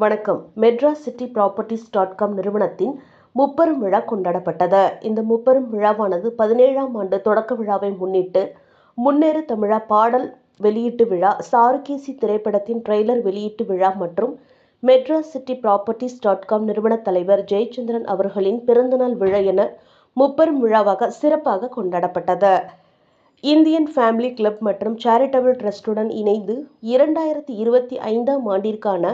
வணக்கம். Madras city properties dot com நிறுவனத்தின் முப்பெரும் விழா கொண்டாடப்பட்டது. இந்த முப்பெரும் விழாவானது பதினேழாம் ஆண்டு தொடக்க விழாவை முன்னிட்டு முன்னேறு தமிழா பாடல் வெளியீட்டு விழா சாருகேசி திரைப்படத்தின் ட்ரெய்லர் வெளியீட்டு விழா மற்றும் Madras city properties dot com நிறுவன தலைவர் ஜெயச்சந்திரன் அவர்களின் பிறந்தநாள் விழா என முப்பெரும் விழாவாக சிறப்பாக கொண்டாடப்பட்டது. இந்தியன் ஃபேமிலி கிளப் மற்றும் சேரிட்டபிள் ட்ரஸ்டுடன் இணைந்து இரண்டாயிரத்தி இருபத்தி ஐந்தாம் ஆண்டிற்கான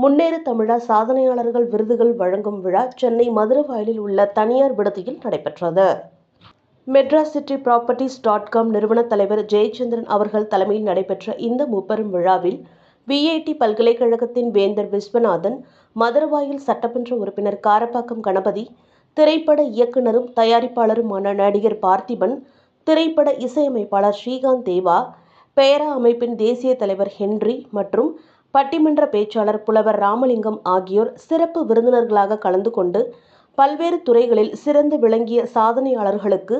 முன்னேறு தமிழா சாதனையாளர்கள் விருதுகள் வழங்கும் விழா சென்னை மதுரவாயலில் உள்ள தனியார் விடுதியில் நடைபெற்றது. Madras city properties dot com நிறுவன தலைவர் ஜெயச்சந்திரன் அவர்கள் தலைமையில் நடைபெற்ற இந்த முப்பெரும் விழாவில் விஐடி பல்கலைக்கழகத்தின் வேந்தர் விஸ்வநாதன் மதுரவாயில் சட்டமன்ற உறுப்பினர் காரப்பாக்கம் கணபதி திரைப்பட இயக்குனரும் தயாரிப்பாளருமான நடிகர் பார்த்திபன் திரைப்பட இசையமைப்பாளர் ஸ்ரீகாந்த் தேவா பேரா அமைப்பின் தேசிய தலைவர் ஹென்றி மற்றும் பட்டிமன்ற பேச்சாளர் புலவர் ராமலிங்கம் ஆகியோர் சிறப்பு விருந்தினர்களாக கலந்து கொண்டு பல்வேறு துறைகளில் சிறந்து விளங்கிய சாதனையாளர்களுக்கு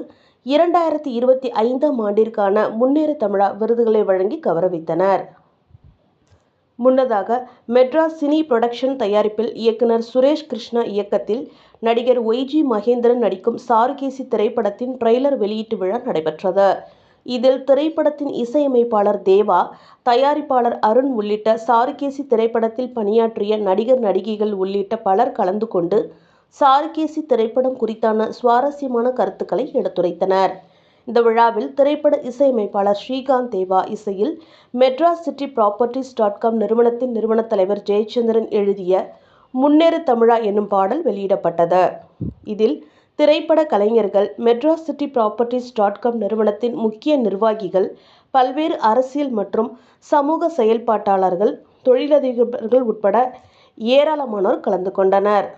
இரண்டாயிரத்தி இருபத்தி ஐந்தாம் ஆண்டிற்கான முன்னேறு தமிழா விருதுகளை வழங்கி கௌரவித்தனர். முன்னதாக மெட்ராஸ் சினி புரொடக்ஷன் தயாரிப்பில் இயக்குனர் சுரேஷ் கிருஷ்ணா இயக்கத்தில் நடிகர் ஒய்ஜி மகேந்திரன் நடிக்கும் சாருகேசி திரைப்படத்தின் ட்ரெய்லர் வெளியீட்டு விழா நடைபெற்றது. இதில் திரைப்படத்தின் இசையமைப்பாளர் தேவா தயாரிப்பாளர் அருண் உள்ளிட்ட சாருகேசி திரைப்படத்தில் பணியாற்றிய நடிகர் நடிகைகள் உள்ளிட்ட பலர் கலந்து கொண்டு சாருகேசி திரைப்படம் குறித்தான சுவாரஸ்யமான கருத்துக்களை எடுத்துரைத்தனர். இந்த விழாவில் திரைப்பட இசையமைப்பாளர் ஸ்ரீகாந்த் தேவா இசையில் Madras city properties dot com நிறுவனத்தின் நிறுவனத் தலைவர் ஜெயச்சந்திரன் எழுதிய முன்னேறு தமிழா என்னும் பாடல் வெளியிடப்பட்டது. இதில் திரைப்பட கலைஞர்கள் Madras city properties dot com நிறுவனத்தின் முக்கிய நிர்வாகிகள் பல்வேறு அரசியல் மற்றும் சமூக செயல்பாட்டாளர்கள் தொழிலதிபர்கள் உட்பட ஏராளமானோர் கலந்து கொண்டனர்.